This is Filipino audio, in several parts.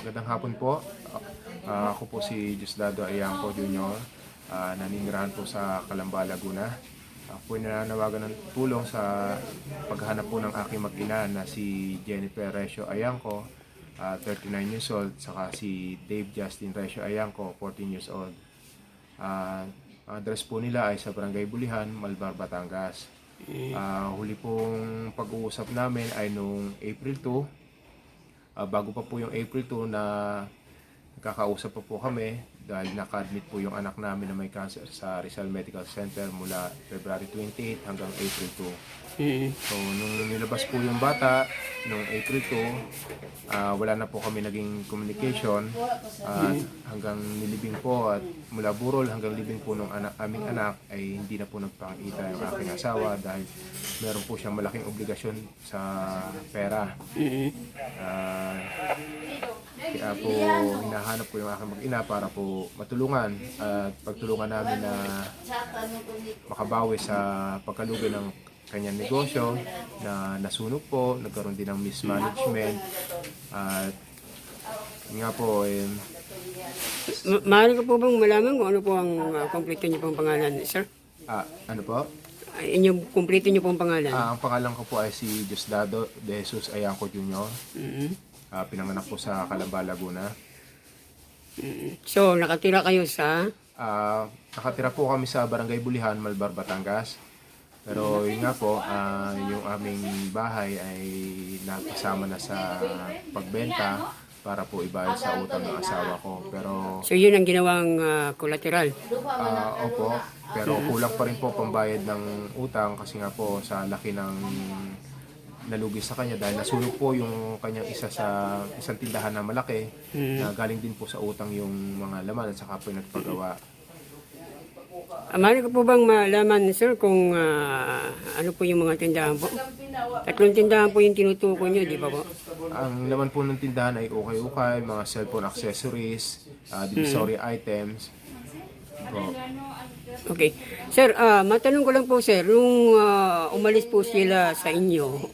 magandang hapon po. Ah, ako po si Diosdado Ayangco Jr. Uh, naninirahan po sa Calamba, Laguna. Ako po ay nananawagan ng tulong sa paghahanap po ng aking mag-ina na si Jennifer Recio Ayangco, ah, 39 years old, saka si Dave Justin Recio Ayangco, 14 years old. Ah, ang address po nila ay sa Barangay Bulihan, Malbar, Batangas. Ah, huli pong pag-uusap namin ay noong April 2. Ah, bago pa po yung April 2 na nakakausap pa po kami dahil naka-admit po yung anak namin na may cancer sa Rizal Medical Center mula February 28 hanggang April 2. Mm. So, nung nilabas po yung bata, nung April 2, ah, wala na po kami naging communication at hanggang nilibing po at mula burol hanggang libing po ng anak, aming anak ay hindi na po nagpakita yung aking asawa dahil meron po siyang malaking obligasyon sa pera. Mm. Kaya po hinahanap ko yung aking mag-ina para po matulungan at pagtulungan namin na makabawi sa pagkalugi ng kanyang negosyo na nasunog po, nagkaroon din ng mismanagement at yun nga po eh, Ma- maaari ko po bang malaman kung ano po ang uh, kompleto niyo pong pangalan, sir? ah, ano po? Ay, Inyong kompleto niyo pong pangalan? Ah, ang pangalan ko po ay si Diosdado de Jesus Ayangco Jr. Mm. Ah, pinanganak po sa Calamba, Laguna. Mm. So, nakatira kayo sa... Ah, nakatira po kami sa Barangay Bulihan, Malbar, Batangas. Pero yun nga po, ah, yung aming bahay ay napasama na sa pagbenta para po ibayad sa utang ng asawa ko. Pero So, yun ang ginawang uh, collateral. ah, opo, pero kulang pa rin po pambayad ng utang kasi nga po sa laki ng nalugi sa kanya dahil nasunog po yung kanyang isa sa isang tindahan na malaki na galing din po sa utang yung mga laman at saka po yung nagpagawa. Uh, maaari ko po bang malaman, sir, kung ah, ano po yung mga tindahan po? Tatlong tindahan po yung tinutukoy niyo, di ba po? Ang laman po ng tindahan ay ukay-ukay, mga cellphone accessories, uh, divisory items. Po. Okay. Sir, ah, matanong ko lang po, sir, nung ah, umalis po sila sa inyo,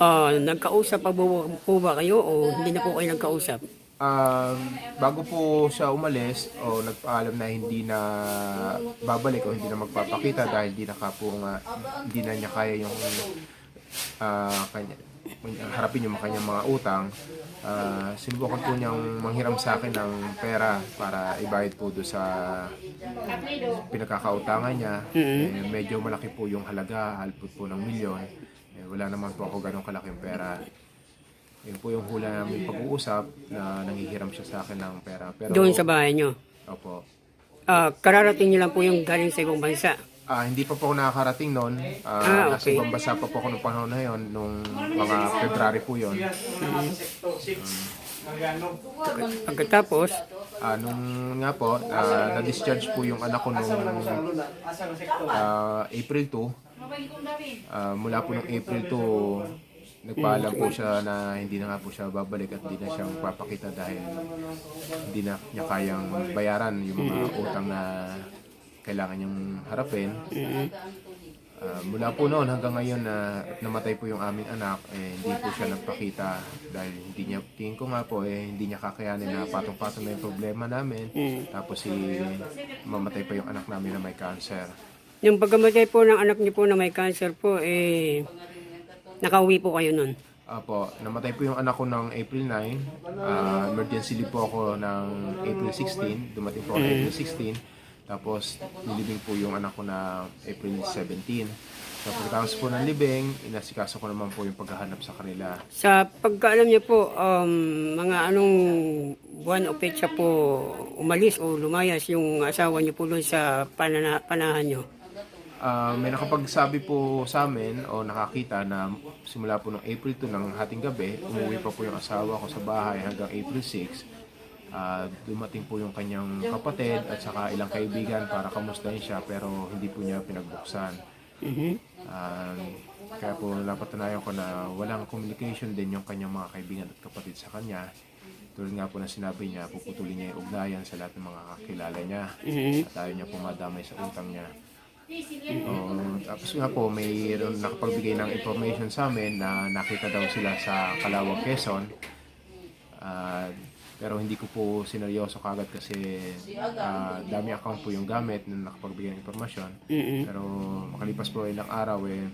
ah, nagkausap pa po, po ba kayo o hindi na po kayo nagkausap? Um, bago po siya umalis o nagpaalam na hindi na babalik o hindi na magpapakita dahil hindi na ka po nga hindi na niya kaya yung ah, kanya harapin yung kanyang mga utang. Uh, sinubukan po niyang manghiram sa akin ng pera para ibayad po do sa pinagkakautangan niya. Eh, medyo malaki po yung halaga halpot po ng milyon eh, wala naman po ako ganong kalaking pera yun po yung hula namin pag-uusap na nanghihiram siya sa akin ng pera. Pero, Doon sa bahay nyo. Opo. Ah, kararating niyo lang po yung galing sa ibang bansa. Ah, hindi pa po ako nakakarating noon. Ah, Ah, Nasa okay. ibang bansa pa po ako noong panahon na yon, nung mga February po yon. Pagkatapos, Ah, nung nga po, ah, na-discharge po yung anak ko nung ah, April 2. Ah, mula po nung April 2, nagpaalam po siya na hindi na nga po siya babalik at hindi na siya magpapakita dahil hindi na niya kayang bayaran yung mga utang na kailangan niyang harapin. Ah, mula po noon hanggang ngayon na namatay po yung aming anak, eh, hindi po siya nagpakita dahil hindi niya, tingin ko nga po, eh, hindi niya kakayanin na patong-patong na yung problema namin. Tapos si mamatay pa yung anak namin na may cancer. Yung pagkamatay po ng anak niyo po na may cancer po, eh, nakauwi po kayo nun. Apo, namatay po yung anak ko ng April 9. Ah, emergency leave po ako ng April 16. Dumating po ako ng April 16. Tapos, nilibing po yung anak ko na April 17. So, pagkatapos po ng libing, inasikaso ko naman po yung paghahanap sa kanila. Sa pagkaalam niyo po, um, mga anong buwan o petsa po umalis o lumayas yung asawa niyo po doon sa panana, panahan niyo? Ah, may nakapagsabi po sa amin o nakakita na simula po ng April 2 ng hating gabi, umuwi pa po yung asawa ko sa bahay hanggang April 6. Ah, dumating po yung kanyang kapatid at saka ilang kaibigan para kamustahin siya pero hindi po niya pinagbuksan. Mhm. Ah, kaya po napatunayan ko na walang communication din yung kanyang mga kaibigan at kapatid sa kanya. Tulad nga po na sinabi niya, puputulin niya yung ugnayan sa lahat ng mga kakilala niya Mhm. at ayaw niya pumadamay sa utang niya. Oo, tapos nga po, may nakapagbigay ng information sa amin na nakita daw sila sa Calawag, Quezon. Ah, pero hindi ko po sineryoso kagad kasi ah, dami account po yung gamit na nakapagbigay ng impormasyon. Mm-mm. Pero makalipas po ilang araw eh,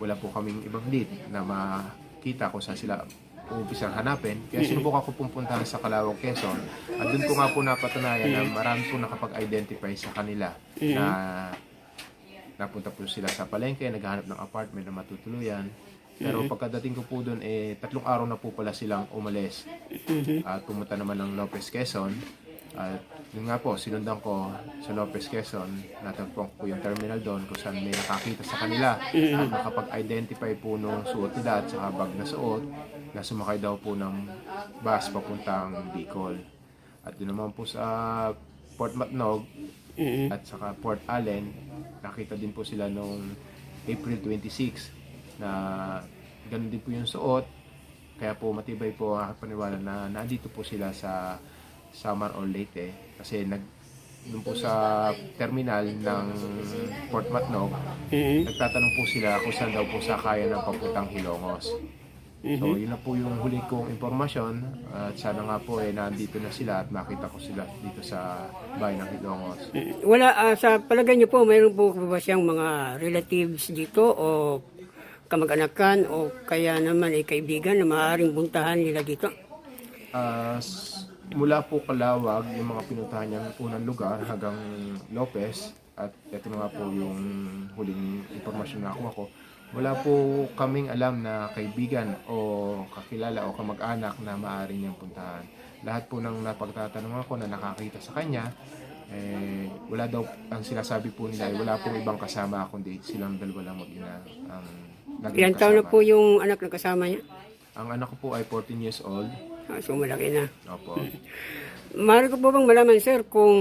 wala po kaming ibang lead na makita kung saan sila umpisang hanapin. Kaya sinubukan ko pong puntahan sa Calawag, Quezon. At doon ko nga po napatunayan na marami po nakapag-identify sa kanila na napunta po sila sa palengke, naghahanap ng apartment na matutuluyan. Pero pagkadating ko po doon, eh, tatlong araw na po pala silang umalis. At pumunta naman ng Lopez Quezon. At yun nga po, sinundan ko sa Lopez Quezon. Natagpuan ko po yung terminal doon kung saan may nakakita sa kanila. At nakapag-identify po nung suot nila at saka bag na suot na sumakay daw po ng bus papuntang Bicol. At yun naman po sa Port Matnog, Mm-mm. at saka Port Allen, nakita din po sila noong April 26 na ganun din po yung suot. Kaya po matibay po ang paniwala na nandito po sila sa Samar or Leyte kasi nag doon po sa terminal ng Port Matnog, Mm-mm. nagtatanong po sila kung saan daw po sakaya ng papuntang Hilongos. So, yun na po yung huli kong impormasyon at sana nga po eh nandito na sila at makita ko sila dito sa bayan ng Hilongos. Wala, ah, sa palagay niyo po, mayroon po ba siyang mga relatives dito o kamag-anakan o kaya naman ay kaibigan na maaaring buntahan nila dito? Ah, s- mula po Kalawag, yung mga pinuntahan niyang unang lugar hanggang Lopez at ito na nga po yung huling impormasyon na nakuha ko. Wala po kaming alam na kaibigan o kakilala o kamag-anak na maaari niyang puntahan. Lahat po ng napagtatanong ako na nakakita sa kanya, eh, wala daw, ang sinasabi po nila, ay wala pong ibang kasama kundi silang dalawa lang mag-ina ang naging Ilan taon na kasama. po yung anak na kasama niya? Ang anak ko po ay 14 years old. Ah, so malaki na. Opo. Maaari ko po bang malaman, sir, kung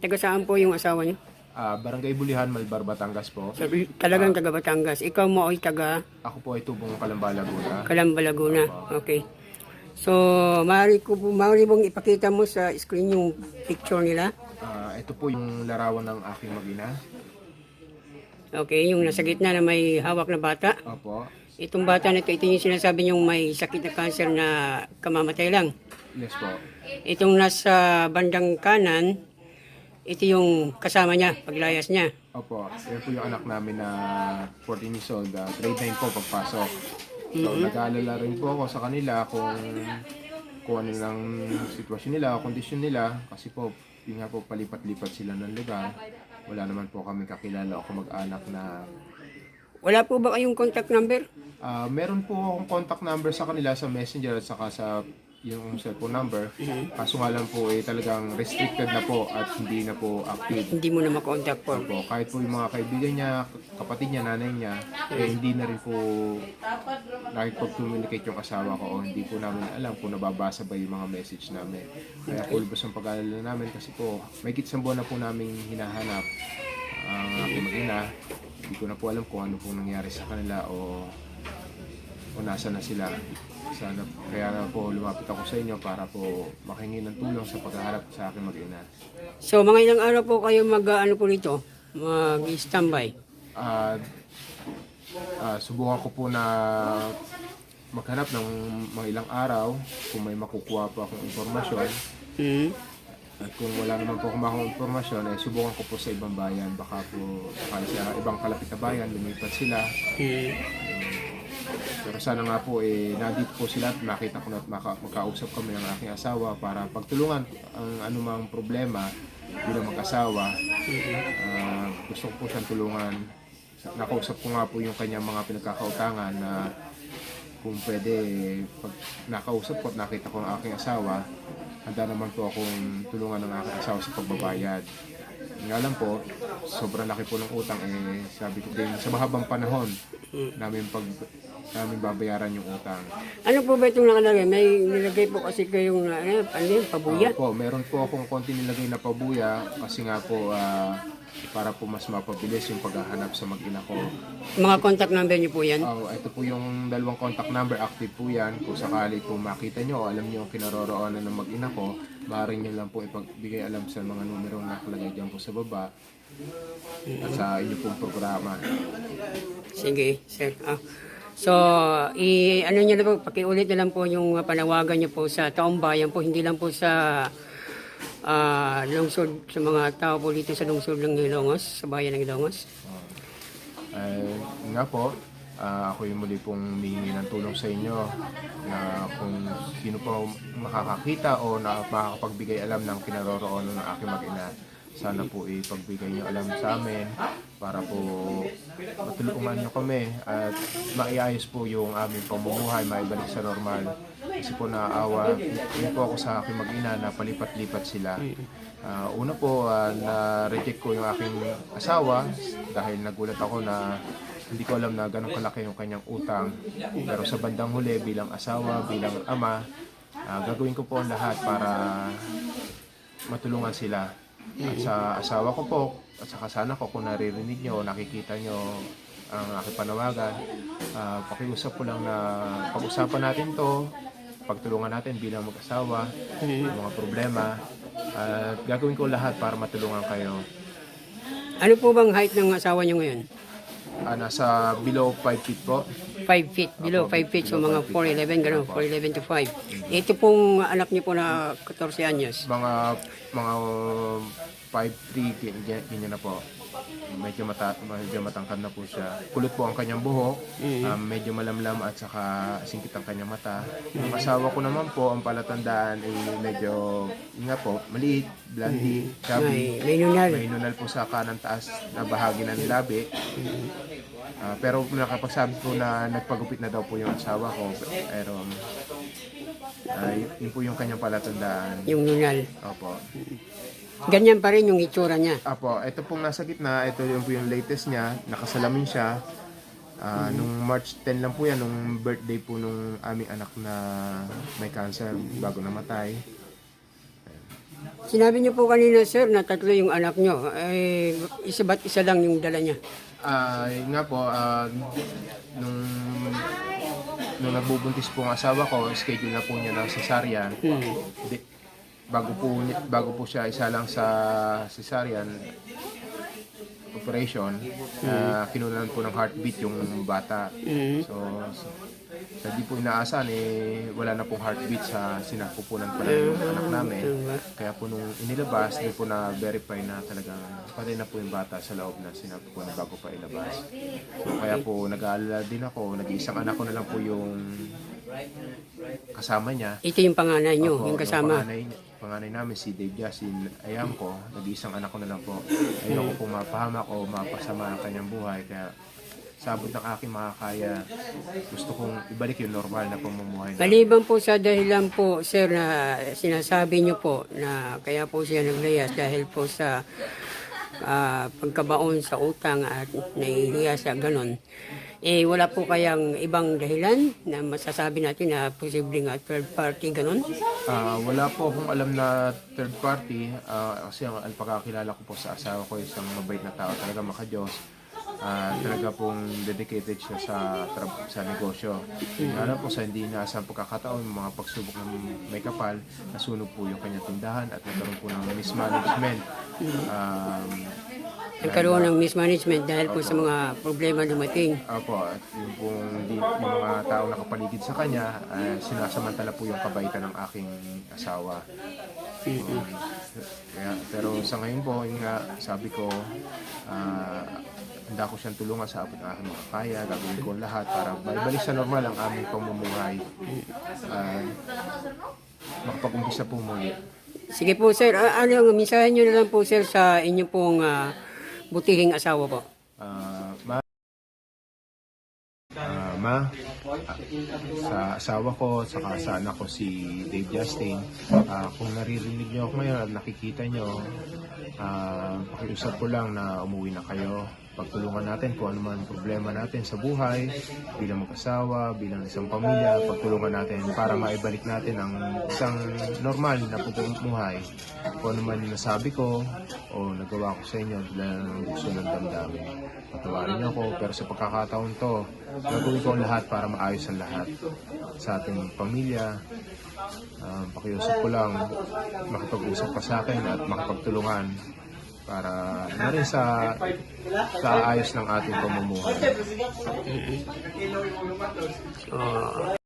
taga saan po yung asawa niyo? Ah, Barangay Bulihan, Malbar, Batangas po. Sabi, talagang taga Batangas. Ikaw mo ay taga Ako po ay tubong Kalamba, Laguna. Calamba, Laguna. Okay. So, maaari ko po, maaari bang ipakita mo sa screen yung picture nila? Ah, ito po yung larawan ng aking magina. Okay, yung nasa gitna na may hawak na bata. Opo. Itong bata na ito, ito yung sinasabi niyong may sakit na cancer na kamamatay lang. Yes po. Itong nasa bandang kanan, ito yung kasama niya, paglayas niya. Opo. Yan po yung anak namin na 14 years old. ah, grade 9 po pagpasok. So, nag-aalala rin po ako sa kanila kung kung ano lang sitwasyon nila kondisyon nila. Kasi po, yun nga po, palipat-lipat sila ng lugar. Wala naman po kami kakilala o kamag-anak na Wala po ba kayong contact number? Ah, meron po akong contact number sa kanila sa messenger at saka sa yung cellphone number. Kaso nga lang po eh talagang restricted na po at hindi na po active. Hindi mo na makontact po. Po, kahit po yung mga kaibigan niya, kapatid niya, nanay niya, eh, hindi na rin po nakikipag-communicate yung asawa ko o hindi po namin alam kung nababasa ba yung mga message namin. Kaya po lubos ang pag-aalala namin kasi po may kitsang buwan na po namin hinahanap ang aking mag-ina. Hindi ko na po alam kung ano po nangyari sa kanila o o nasa na sila. Sana, kaya na po lumapit ako sa inyo para po makingi ng tulong sa paghaharap sa aking mag-ina. So, mga ilang araw po kayo mag, ah, ano po rito, mag-standby. Ah, ah, subukan ko po na maghanap ng mga ilang araw kung may makukuha po akong impormasyon. Hmm. At kung wala naman po akong makuha impormasyon, eh, subukan ko po sa ibang bayan. Baka po baka sa ibang kalapit na bayan, lumipat sila. Hmm. Pero sana nga po, eh, nandito po sila at makita ko na at maka, magkausap kami ng aking asawa para pagtulungan ang anumang problema bilang mag-asawa. Ah, gusto ko po siyang tulungan. Nakausap ko nga po yung kanyang mga pinagkakautangan na kung pwede, pag nakausap ko at nakita ko ang aking asawa, handa naman po akong tulungan ng aking asawa sa pagbabayad. Nga lang po, sobrang laki po ng utang eh sabi ko din sa mahabang panahon namin pag namin babayaran yung utang. Ano po ba itong nakalagay? May nilagay po kasi kayong na, ano, yun, pabuya. po, meron po akong konti nilagay na pabuya kasi nga po ah, para po mas mapabilis yung paghahanap sa mag-ina ko. Mga contact number niyo po yan. Oh, ito po yung dalawang contact number, active po yan. Kung sakali po makita nyo o alam nyo ang kinaroroonan ng mag-ina ko, maaari nyo lang po ipagbigay alam sa mga numero na nakalagay dyan po sa baba at sa inyo pong programa. Sige, sir. Ah. So, i ano niyo na po, pakiulit na lang po yung panawagan niyo po sa taong bayan po, hindi lang po sa ah, lungsod, sa mga tao po dito sa lungsod ng Ilongos, sa bayan ng Ilongos. Ay, nga po, ah, ako yung muli pong humingi ng tulong sa inyo na kung sino po makakakita o na makakapagbigay alam ng kinaroroonan ng aking mag-ina. Sana po ipagbigay niyo alam sa amin para po matulungan niyo kami at maiayos po yung aming pamumuhay, maibalik sa normal. Kasi po naaawa, yun po ako sa aking mag-ina na palipat-lipat sila. Ah, una po, ah, na-reject ko yung aking asawa dahil nagulat ako na hindi ko alam na ganun kalaki yung kanyang utang. Pero sa bandang huli, bilang asawa, bilang ama, ah, gagawin ko po ang lahat para matulungan sila. At sa asawa ko po, at sa kasana ko, kung naririnig nyo, nakikita nyo ang aking panawagan, ah, pakiusap ko lang na pag-usapan natin to, pagtulungan natin bilang mag-asawa, mga problema, at gagawin ko lahat para matulungan kayo. Ano po bang height ng asawa niyo ngayon? Ah, nasa below 5 feet po. 5 feet, below 5 feet, so mga 4'11, gano'n, 4'11 to 5. Ito pong anak niyo po na 14 anyos. Mga mga 5'3", ganyan, ganyan na po. Medyo, mata, medyo matangkad na po siya. Kulot po ang kanyang buhok, um, medyo malamlam at saka singkit ang kanyang mata. Asawa ko naman po, ang palatandaan ay medyo, yun nga po, maliit, blondie, chubby. May, may nunal. May nunal po sa kanang taas na bahagi ng labi. Ah, pero nakapagsabi po na nagpagupit na daw po yung asawa ko. Pero um, ah, yun, yun po yung kanyang palatandaan. Yung nunal. Opo. Ganyan pa rin yung itsura niya. Apo, ito pong nasa gitna, ito yung po yung latest niya, nakasalamin siya. Ah, Nung March 10 lang po yan, nung birthday po nung aming anak na may cancer bago namatay. Sinabi niyo po kanina, sir, na tatlo yung anak niyo. Eh, isa ba't isa lang yung dala niya? Ah, yun nga po, ah, nung nung nagbubuntis po ang asawa ko, schedule na po niya ng cesarean. Hmm. Di- bago po bago po siya isa lang sa cesarean operation, ah, kinunan po ng heartbeat yung bata. Mm. So, so, so di po inaasahan eh wala na pong heartbeat sa sinapupunan pa lang yung anak namin. Kaya po nung inilabas, di po na verify na talagang patay na po yung bata sa loob na sinapupunan bago pa ilabas. So, kaya po nag-aalala din ako, nag-iisang anak ko na lang po yung kasama niya. Ito yung panganay niyo, Opo, yung kasama. panganay, panganay namin si Dave Justin ayam ko, nag-iisang anak ko na lang po. Ayoko po mapahamak o mapasama ang kanyang buhay. Kaya sabot ng aking makakaya, gusto kong ibalik yung normal na pamumuhay na. Maliban po sa dahilan po, sir, na sinasabi niyo po na kaya po siya naglayas dahil po sa ah, pagkabaon sa utang at nahihiya sa ganon. Eh, wala po kayang ibang dahilan na masasabi natin na posibleng ah, third party ganon? Ah, wala po akong alam na third party ah, kasi ang, ang pagkakilala ko po sa asawa ko isang mabait na tao talaga makadiyos. Ah, talaga pong dedicated siya sa tra- sa negosyo. Lalo po sa hindi na sa pagkakataon, mga pagsubok ng may kapal, nasunog po yung kanyang tindahan at nagkaroon po ng mismanagement. Um, Nagkaroon ng mismanagement dahil po sa mga problema dumating. Opo, at yung pong mga tao nakapaligid sa kanya, ah, sinasamantala po yung kabaitan ng aking asawa. Um, kaya, pero sa ngayon po, yung nga, sabi ko, ah, handa ko siyang tulungan sa abot ng aking makakaya, gagawin ko lahat para balik sa normal ang aming pamumuhay. Uh, makapag-umpisa po muli. Sige po, sir. Ano ang mensahe niyo na lang po, sir, sa inyo pong ah, butihing asawa po? Ah, ma, Ah, ma, ah, sa asawa ko, saka sa anak ko si Dave Justin, ah, kung naririnig niyo ako ngayon at nakikita niyo, ah, pakiusap ko lang na umuwi na kayo. Pagtulungan natin kung ano man problema natin sa buhay, bilang mag-asawa, bilang isang pamilya, pagtulungan natin para maibalik natin ang isang normal na pagmumuhay. Kung ano man yung nasabi ko o nagawa ko sa inyo dahil gusto ng damdamin. Patawarin niyo ako, pero sa pagkakataon to, gagawin ko ang lahat para maayos ang lahat sa ating pamilya. Um, pakiusap ko lang, makipag-usap ka sa akin at makipagtulungan para na rin sa sa ayos ng ating pamumuhay. So,